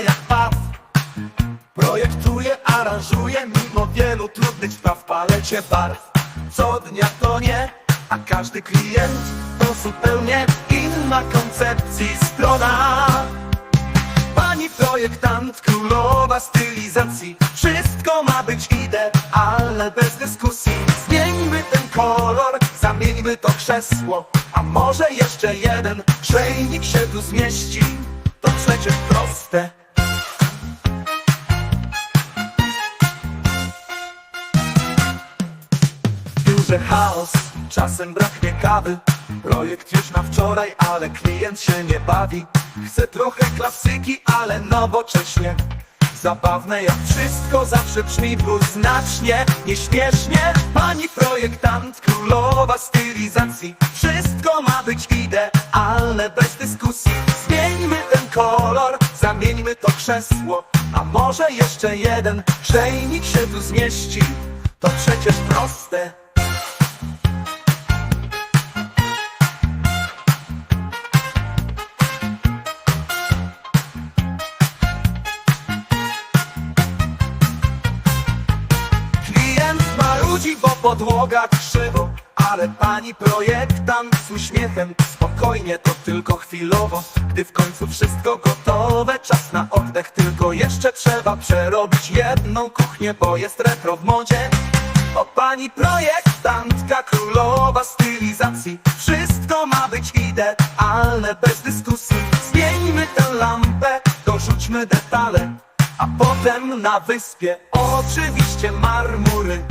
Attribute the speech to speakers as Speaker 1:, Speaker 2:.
Speaker 1: jak baw Projektuje, aranżuje mimo wielu trudnych spraw w palecie barw Co dnia to nie, a każdy klient to zupełnie inna koncepcji strona. Pani projektant, królowa stylizacji Wszystko ma być idealne, bez dyskusji. Zmieńmy ten kolor, zamieńmy to krzesło A może jeszcze jeden grzejnik się tu zmieści. To przecież proste Chaos, czasem braknie kawy. Projekt już na wczoraj, ale klient się nie bawi. Chce trochę klasyki, ale nowocześnie. Zabawne jak wszystko zawsze brzmi dwuznacznie Nieśmiesznie Pani projektant, królowa stylizacji. Wszystko ma być idealne, bez dyskusji. Zmieńmy ten kolor, zamieńmy to krzesło. A może jeszcze jeden grzejnik się tu zmieści? To przecież proste marudzi, bo podłoga krzywo Ale pani projektant z uśmiechem Spokojnie, to tylko chwilowo Gdy w końcu wszystko gotowe Czas na oddech, tylko jeszcze trzeba Przerobić jedną kuchnię, bo jest retro w modzie. O pani projektantka, królowa stylizacji Wszystko ma być idealne, bez dyskusji. Zmieńmy tę lampę, dorzućmy detale a potem na wyspie oczywiście marmury